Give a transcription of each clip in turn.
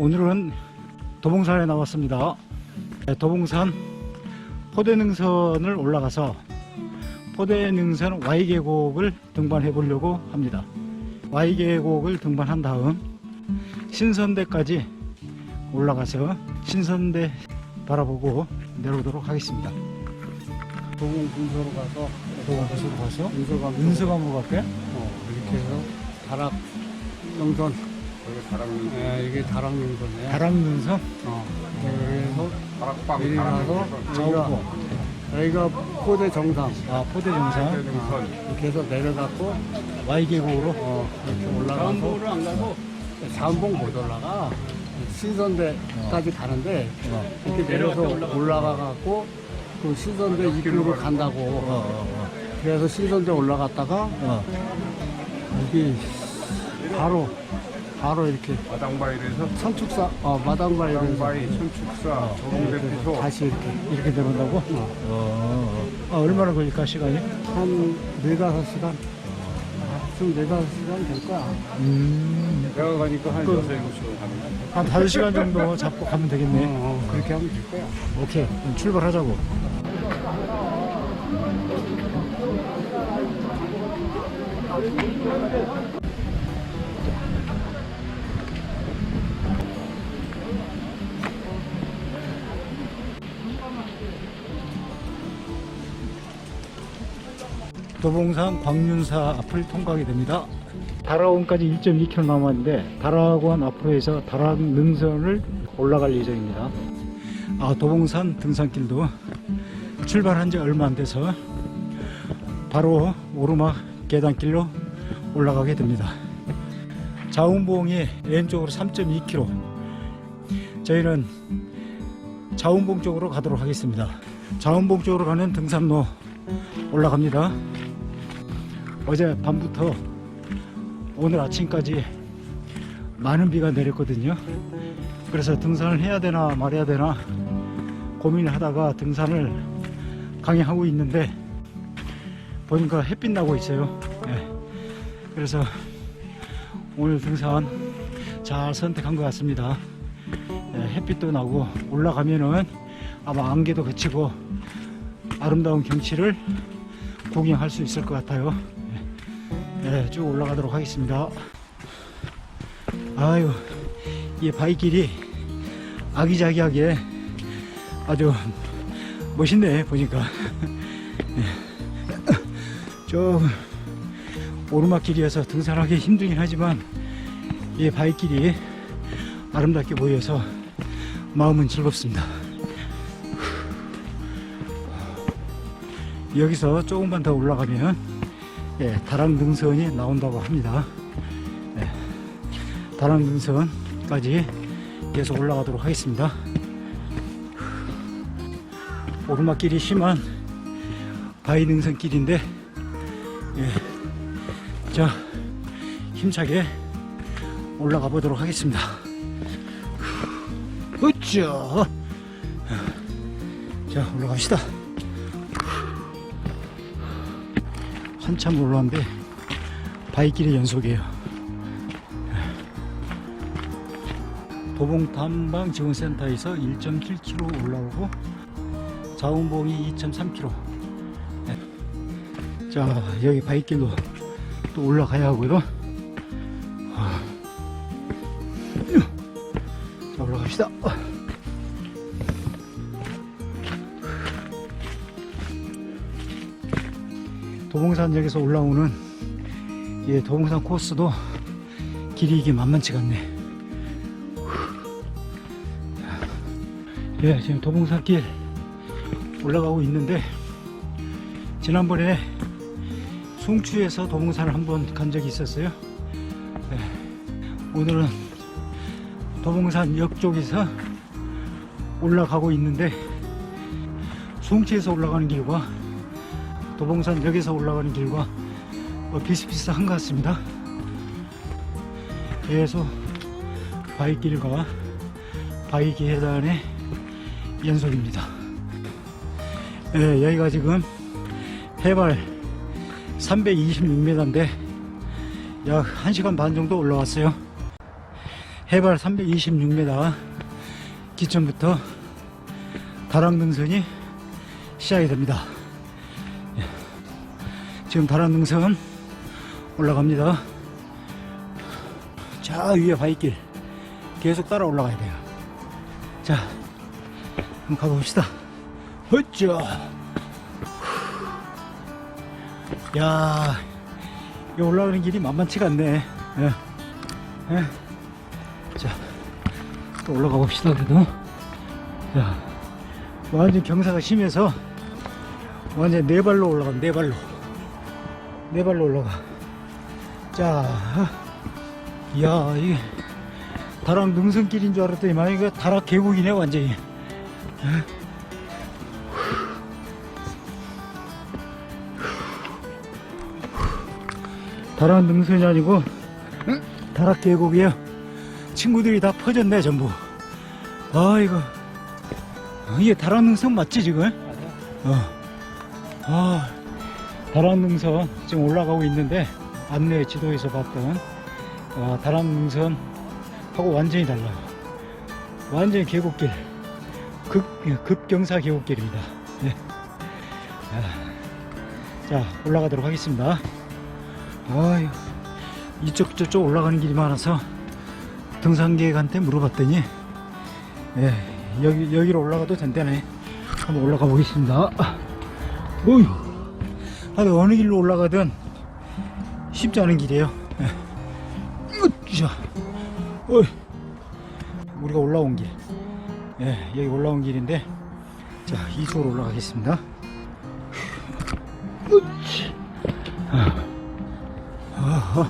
오늘은 도봉산에 나왔습니다. 네, 도봉산 포대능선을 올라가서 포대능선 Y계곡을 등반해 보려고 합니다. Y계곡을 등반한 다음 신선대까지 올라가서 신선대 바라보고 내려오도록 하겠습니다. 도봉 분소로 가서 도봉산으로 가서 은서강 은서감으로 갈까요? 어, 이렇게 해서 다락 다락는 예, 이게 다락 능선이야 다락능선 어, 그래서 다락방 내려가서 좌우봉 여기가, 여기가 포대 정상. 아 포대 정상? 능선 이렇게 해서 내려갔고 Y계곡으로? 어, 이렇게 올라가서 안 가고? 자원봉 못 올라가. 신선대까지 가는데 어, 이렇게 내려서 올라가 갖고 그 신선대 입구로 간다고. 어, 어, 그래서 신선대 올라갔다가 어. 여기 바로 바로 이렇게 마당바위에서 천축사 어 마당바위에서 마당바위 천축사 도봉대피소 다시 이렇게 이렇게 내려온다고? 어. 아, 얼마나 걸릴까 시간이? 한 네다섯 시간 좀 네다섯 시간 될 거야 음, 내가 가니까 한 여섯 일곱 시간 가는 한 5시간 정도 잡고 가면 어, 되겠네. 어, 그렇게 하면 될 거야 오케이, 그럼 출발하자고. 도봉산 광륜사 앞을 통과하게 됩니다. 다락원까지 1.2km 남았는데 다락원 앞으로 해서 다락 능선을 올라갈 예정입니다. 아, 도봉산 등산길도 출발한 지 얼마 안 돼서 바로 오르막 계단길로 올라가게 됩니다. 자운봉이 왼쪽으로 3.2km. 저희는 자운봉 쪽으로 가도록 하겠습니다. 자운봉 쪽으로 가는 등산로 올라갑니다. 어제 밤부터 오늘 아침까지 많은 비가 내렸거든요. 그래서 등산을 해야 되나 말아야 되나 고민을 하다가 등산을 강행하고 있는데 보니까 햇빛 나고 있어요. 예. 그래서 오늘 등산 잘 선택한 것 같습니다. 예, 햇빛도 나고 올라가면은 아마 안개도 그치고 아름다운 경치를 구경할 수 있을 것 같아요. 예, 예, 쭉 올라가도록 하겠습니다. 아유, 이 바위길이 아기자기하게 아주 멋있네 보니까 예. 좀 오르막길이어서 등산하기 힘들긴 하지만 이 바위길이 아름답게 보여서 마음은 즐겁습니다 여기서 조금만 더 올라가면 예, 다락 능선이 나온다고 합니다 예, 다락 능선까지 계속 올라가도록 하겠습니다. 오르막길이 심한 바위능선길인데, 예, 자, 힘차게 올라가 보도록 하겠습니다. 으쌰! 자, 올라갑시다. 한참 올라왔는데, 바위길의 연속이에요. 도봉 탐방 지원센터에서 1.7km 올라오고 자운봉이 2.3km 자 여기 바위길로 또 올라가야 하고요 아. 자 올라갑시다 도봉산역에서 올라오는 예, 도봉산 코스도 길이 이게 만만치가 않네. 예, 지금 도봉산길 올라가고 있는데 지난번에 숭추에서 도봉산을 한번 간 적이 있었어요. 예, 오늘은 도봉산 역 쪽에서 올라가고 있는데 숭추에서 올라가는 길과 도봉산 역에서 올라가는 길과 뭐 비슷비슷한 것 같습니다. 계속 바위길과 바위 계단의 연속입니다. 예, 여기가 지금 해발 326m인데 약 1시간 반 정도 올라왔어요. 해발 326m 기점부터 다락능선이 시작이 됩니다. 예. 지금 다락능선 올라갑니다. 자 위에 바위길 계속 따라 올라가야 돼요. 자 한번 가봅시다. 허쩌 야, 이 올라가는 길이 만만치가 않네. 예. 예. 자, 또 올라가 봅시다, 그래도. 자, 완전 경사가 심해서 완전 네 발로 올라가, 네 발로. 네 발로 올라가. 자, 이야, 이게 다락 능선길인 줄 알았더니만 이거 다락 계곡이네, 완전히. 예. 다락 능선이 아니고 다락 계곡이에요. 친구들이 다 퍼졌네 전부. 아이고 이게 다락 능선 맞지 지금? 어. 아 다락 능선 지금 올라가고 있는데 안내 지도에서 봤던 아, 다락 능선 하고 완전히 달라요. 완전히 계곡길 급 급경사 계곡길입니다. 예. 아, 자 올라가도록 하겠습니다. 아유, 이쪽 저쪽 올라가는 길이 많아서 등산객한테 물어봤더니 예, 여기 여기로 올라가도 된다네. 한번 올라가 보겠습니다. 어휴, 하여튼 어느 길로 올라가든 쉽지 않은 길이에요. 예. 우리가 올라온 길. 예, 여기 올라온 길인데 자 이쪽으로 올라가겠습니다. 아.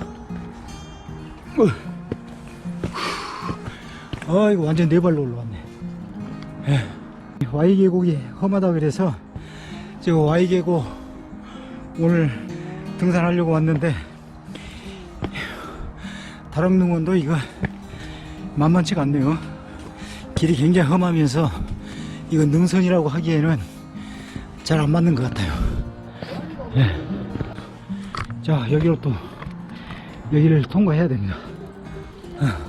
아 이거 완전 네 발로 올라왔네 예. Y 계곡이 험하다 그래서 지금 Y 계곡 오늘 등산하려고 왔는데 다락능원도 이거 만만치가 않네요 길이 굉장히 험하면서 이거 능선이라고 하기에는 잘 안 맞는 것 같아요 예. 자 여기로 또 여기를 통과해야 됩니다. 으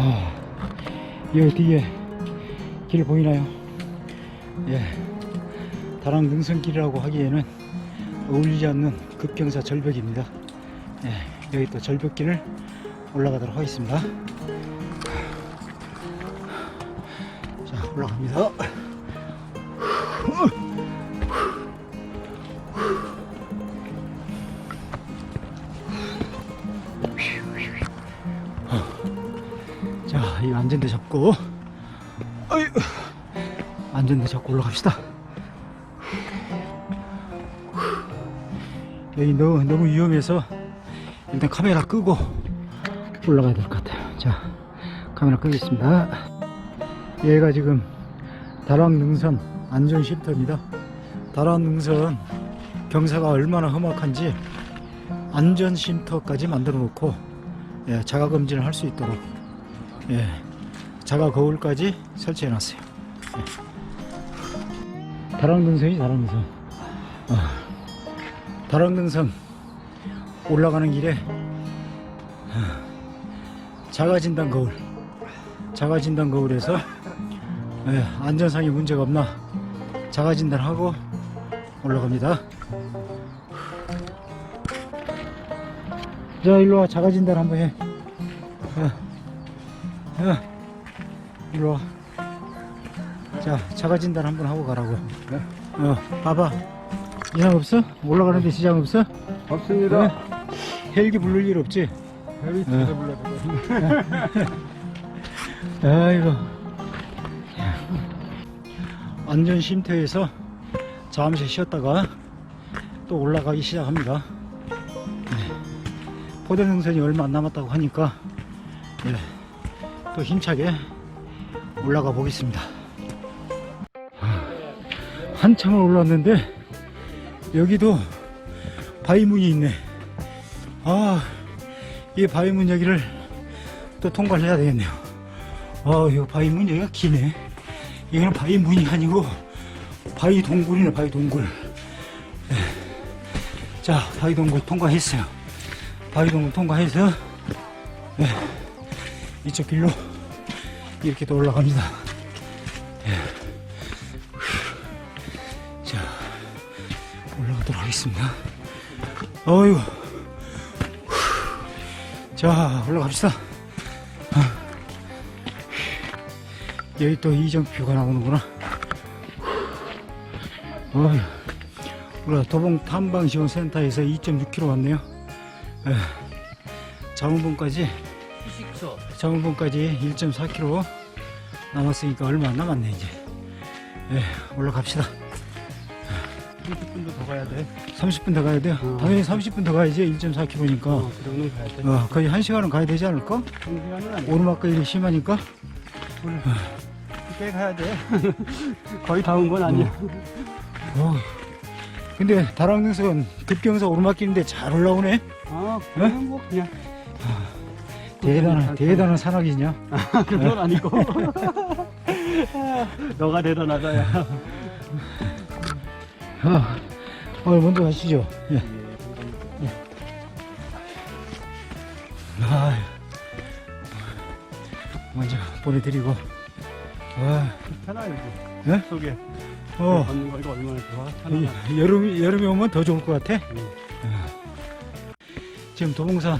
아, 여기 뒤에 길 보이나요? 예. 다랑 능선길이라고 하기에는 어울리지 않는 급경사 절벽입니다. 예, 여기 또 절벽길을 올라가도록 하겠습니다. 자, 올라갑니다. 이 안전대 잡고, 어이, 안전대 잡고 올라갑시다. 여기 너무, 너무 위험해서 일단 카메라 끄고 올라가야 될 것 같아요. 자, 카메라 끄겠습니다. 얘가 지금 다락 능선 안전 쉼터입니다. 다락 능선 경사가 얼마나 험악한지 안전 쉼터까지 만들어 놓고 예, 자가 검진을 할 수 있도록 예, 자가 거울까지 설치해 놨어요. 예. 다락능선이 다락능선. 아, 다락능선 올라가는 길에 자가진단 거울. 자가진단 거울에서 예, 안전상의 문제가 없나 자가진단하고 올라갑니다. 자 일로와. 자가진단 한번 해. 야, 야, 일로 와 자 자가 진단 한번 하고 가라고 어 봐봐 이상 없어? 올라가는데 지장 없어? 없습니다. 네. 헬기 부를 일 없지? 헬기 네. 두대 불러야 아이고. 안전 쉼터에서 잠시 쉬었다가 또 올라가기 시작합니다. 네. 포대능선이 얼마 안 남았다고 하니까 예, 또 힘차게 올라가 보겠습니다. 아, 한참을 올랐는데 여기도 바위문이 있네. 아, 이 바위문 여기를 또 통과를 해야 되겠네요. 아, 이거 바위 문 여기가 기네. 이거는 바위 문이 아니고 바위 동굴이네, 바위 동굴. 네. 자, 바위 동굴 통과했어요. 바위 동굴 통과해서 네. 이쪽 길로 이렇게 또 올라갑니다. 네. 자, 올라가도록 하겠습니다. 어휴. 자, 올라갑시다. 아. 여기 또 이정표가 나오는구나. 어휴. 우리가 도봉 탐방지원센터에서 2.6km 왔네요. 에, 장원봉까지, 휴식소. 장원봉까지 1.4km 남았으니까 얼마 안 남았네, 이제. 예, 올라갑시다. 30분도 더 가야 돼. 30분 더 가야 돼요. 어. 당연히 30분 더 가야지, 1.4km니까. 어, 가야 돼. 어, 거의 1시간은 가야 되지 않을까? 돼. 오르막길이 심하니까. 꽤 가야 돼. 거의 다 온 건 아니야. 어. 근데 다락능선 급경사 오르막길인데 잘 올라오네. 아, 그러면 뭐 그냥. 대단한, 대단한 산악이냐. 그건 아니고. 너가 대단하다 야. 아, 오늘 먼저 가시죠. 예. 예. 아, 먼저 보내드리고. 아, 편하 여기. 예? 속에. 어, 걷는 거 이거 얼마나 좋아. 이, 편하다. 여름, 여름에 오면 더 좋을 것 같아. 응. 아, 지금 도봉산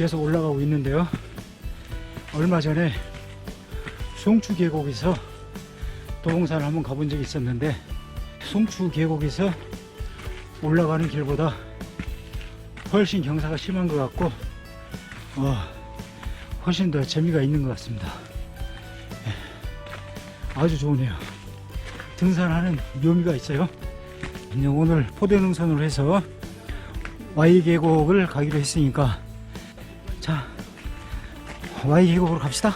계속 올라가고 있는데요. 얼마 전에 송추 계곡에서 도봉산을 한번 가본 적이 있었는데 송추 계곡에서 올라가는 길보다 훨씬 경사가 심한 것 같고 어, 훨씬 더 재미가 있는 것 같습니다. 예, 아주 좋으네요. 등산하는 묘미가 있어요. 오늘 포대능선으로 해서 Y 계곡을 가기로 했으니까 자 Y 계곡으로 갑시다.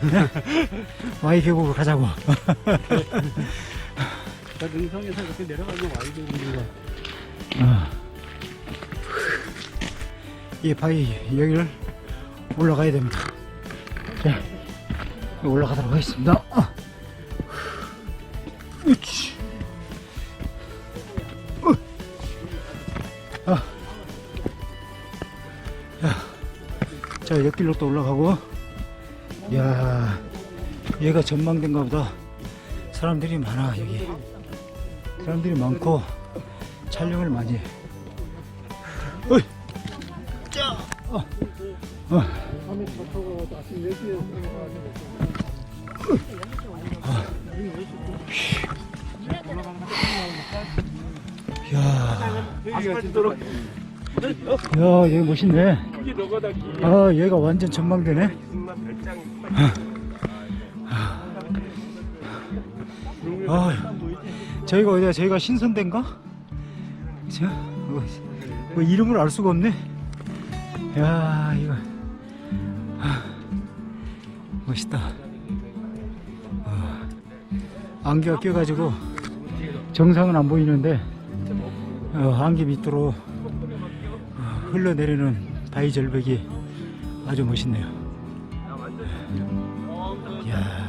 네. Y 계곡으로 가자고. 나 능성에서 이렇게 내려가면 와이드 있는 거. 어. 이 바위 여기를 올라가야 됩니다. 자, 올라가도록 하겠습니다. 옆길로 또 올라가고. 야, 얘가 전망대인가 보다. 사람들이 많아, 여기. 사람들이 많고, 촬영을 많이 해. 어이. 자. 어. 어. 야. 야, 여기 멋있네. 아, 얘가 완전 전망대네. 아, 저희가 어디야? 저희가 신선대인가? 저, 뭐, 뭐 이름을 알 수가 없네. 야, 이거 아, 멋있다. 어, 안개가 껴가지고 정상은 안 보이는데 어, 안개 밑으로 어, 흘러내리는 바위 절벽이 아주 멋있네요. 야.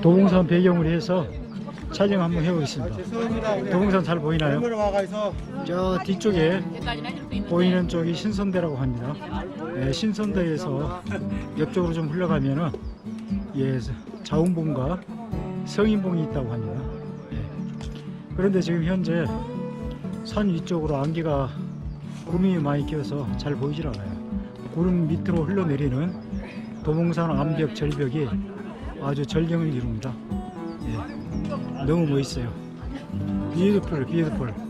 도봉산 배경으로 해서 촬영 한번 해보겠습니다. 도봉산 잘 보이나요? 저 뒤쪽에 보이는 쪽이 신선대라고 합니다. 예, 신선대에서 옆쪽으로 좀 흘러가면은 예, 자운봉과 성인봉이 있다고 합니다. 예. 그런데 지금 현재 산 위쪽으로 안개가 구름이 많이 껴서 잘 보이질 않아요. 구름 밑으로 흘러내리는 도봉산 암벽 절벽이 아주 절경을 이룹니다. 예. 너무 멋있어요. 비유풀, 비유풀.